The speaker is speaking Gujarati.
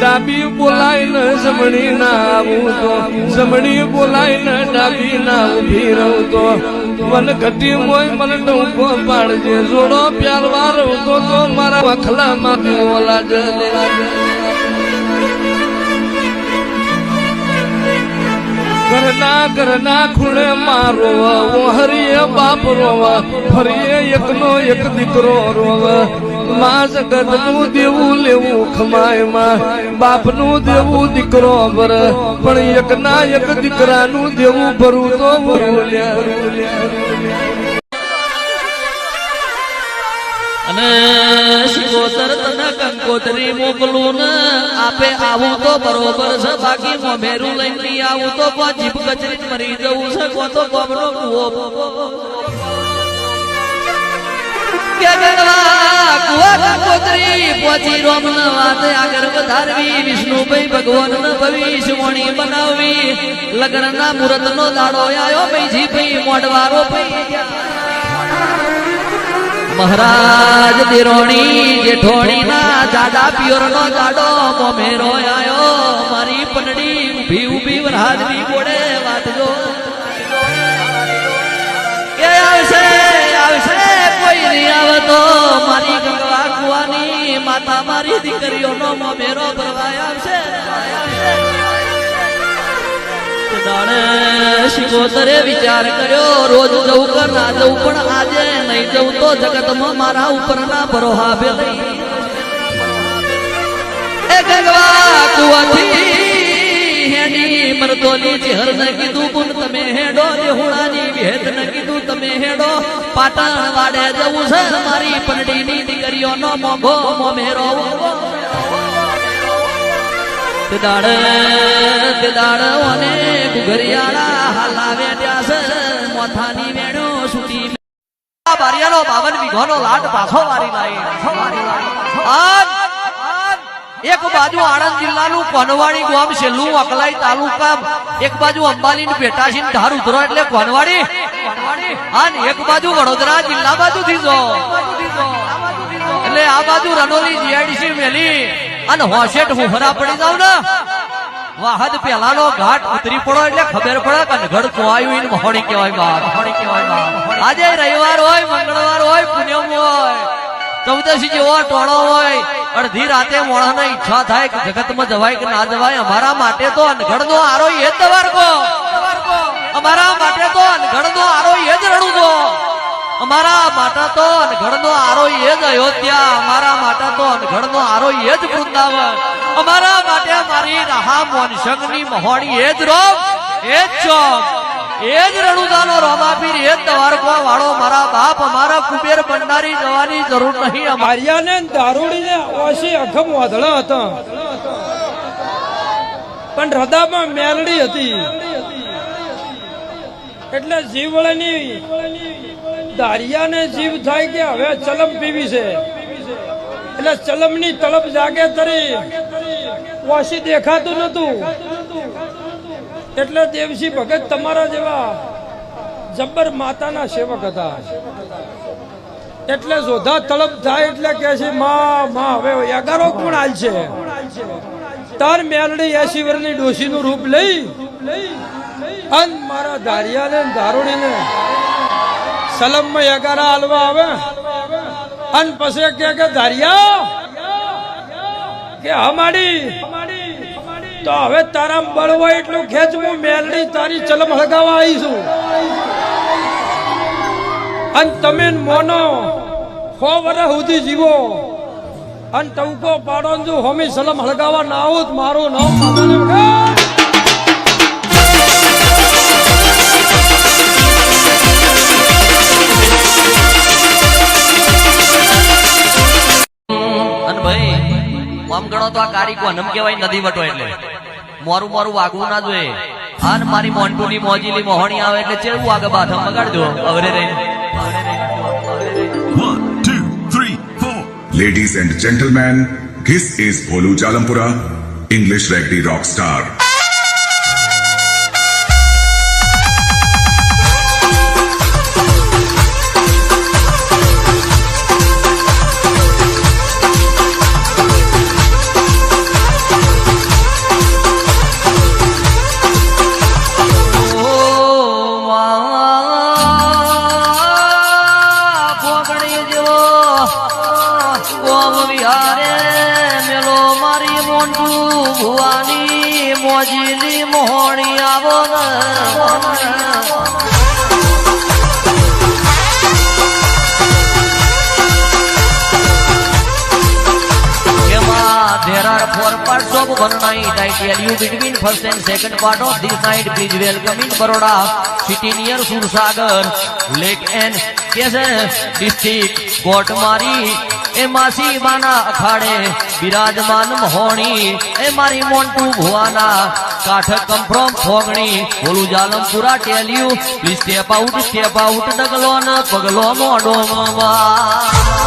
ડાબી બોલાય ને જમણી ના આવું તો જમણી બોલાય ને ડાબી ના ઊભી રહું તો મન ઘટી મોય મને ડંકો પાડજે. જોડો પ્યાર વારો તો તો મારા વખલા માં ઓલા જલે ઘરના ઘરના ખૂણે મારો હરિયે બાપ રોવા. ફરીએ એકનો એક દીકરો રોવા. માં જગતનું દેવું લેવું ખમાયમાં બાપનું દેવું દીકરો બર પણ એક ના એક દીકરાનું દેવું ભરું તો ભરું અને મોકલું ને, આપે આવું તો બરોબર છે, બાકી મોમેરું લઈને આવું તો જીભ કચરી મરી જવું છે કો તો કોમનો કુવો. વિષ્ણુભાઈ ભગવાન ન ભવિષ્યવાણી બનાવવી. દાડો આયો ભાઈ મોડવારો ભાઈ મહારાજ દિરોણી જેઠોણી ના દાદા પિયોર નો જાડો મોમેરો આવ્યો મારી પનડી ઊભી ઊભી વરહાદની ગોળે વાતજો કે આવશે આવશે, કોઈ નહીં આવતો. મારી ગંગા કુવાની માતા મારી દીકરીઓનો મોમેરો ભરવાય આવશે. શિકોતરે વિચાર કર્યો, રોજ જવું કે ના જવું પણ આજે નહીં જવું તો જગતમાં મારા ઉપરના ભરોહા બે ગંગવા કુવાથી હેડી મરદોની ચહેર ન કીધું, પણ તમે હેડો દેહુણાની વિહેત ન કીધું. તમે પાટણ વાડે જવું છે મારી પનડીની દીકરીઓનો મોઘો મોમેરો. દાડે તે દાડે અને ઘરિયાળા હાલાવે છે. મોથાની વેણો છૂટી બારિયાનો બાવન વીઘોનો લાટ પાછો વારી આજ એક બાજુ આણંદ જિલ્લાનું કોનવાડી ગામ, છેલ્લું અકલાઈ તાલુકા, એક બાજુ અંબાલી પેટાશીન, ધાર ઉતરો એટલે કોનવાડી એક બાજુ વડોદરા જિલ્લા બાજુથી જો. એટલે આ બાજુ રનોલી જીઆઈડીસી મેલી. અને હોશેટ હુફરા પડી જાવ ને. વાહદ પેલાનો ઘાટ ઉતરી પડો એટલે ખબર પડે કે ઘડ કોવાયું ઈન મહોણી કહેવાય બાપ. મહોણી કહેવાય બાપ. આજે રવિવાર હોય, મંગળવાર હોય પુણ્યમ હોય, ચૌદશી જેવો ટોળો હોય, અડધી રાતે મોણાને ઈચ્છા થાય કે જગતમાં જવાય કે ના જવાય, અમારા માટે તો અનઘડ નો આરો એ જ દવારકો અમારા માટે તો અનઘડ નો આરો એ જ રણુગો અમારા માટે તો અનઘડ નો આરો એ જ અયોધ્યા. અમારા માટે તો અનઘડ નો આરો એ જ વૃંદાવન. અમારા માટે મારી રાહા મોનસંગની મહોણી એ જ રોગ એ જ ચોક, એ જ રણુદાનો રોમાપીર, એ જ દવારકો વાળો મારા બાપ, અમારા કુબેર ભંડારી જવાની જરૂર નહીં અમારિયાને દારૂડીને ઓછી અખમ વાદળા હતા. પણ હૃદયમાં મેલડી હતી. એટલે જીવળની દારિયાને જીવ થાય કે હવે ચલમ પીવી છે? એટલે ચલમની તળપ જાગે તરી. વાસી દેખાતું નતું. એટલે દેવસી ભગત તમારા જેવા જબ્બર માતાના સેવક હતા. એટલે જોધા તળપ થાય એટલે કે છે, માં માં, હવે એગારો કોણ હાલ છે તાર મેલડી એસી વર્ષની ડોશીનું રૂપ લઈ અન મારા ધારિયાને ધારોડીને સલમમાં એગારા હાલવા આવે. અન પછી કે કે ધારિયા કે અમાડી તો હવે તારા બળવો એટલું ખેંચ, હું મેલડી તારી ચલમ હળગાવા આવીશું અને તમે મોનો સો વર્ષ સુધી જીવો. અને તમકો પાડો જો હોમી સલમ હળગાવા ના આવું મારું નામ અને ભાઈ આમ ગણો તો આ કાળી કોનમ કહેવાય નદી વટો એટલે મોરું મોરું વાગવું ના જોઈએ આન મારી મોન્ટુની મોજીલી મોહણી આવે એટલે ચેવું આગળ બાથમ બગાડજો અવરે four. Ladies and gentlemen, this is Bholu Jalampura, English rugby rock star. યારે મેલો મારી મોંટુ ભુવાની મોજીલી મોહણી આવો there are four parts of one night. I tell you between first and second part of this night, please welcome in Baroda, city near Sursagar, Lake and Kesar district, કોટમારી એ માસી બાના અખાડે બિરાજમાન મહોણી, એ મારી મોન્ટુ ભુવાના કાઠ કમ ફ્રોમ ફોગણી બોલું જાલમપુરા પુરા please step out step out ડગલો ન પગલો મોડો માં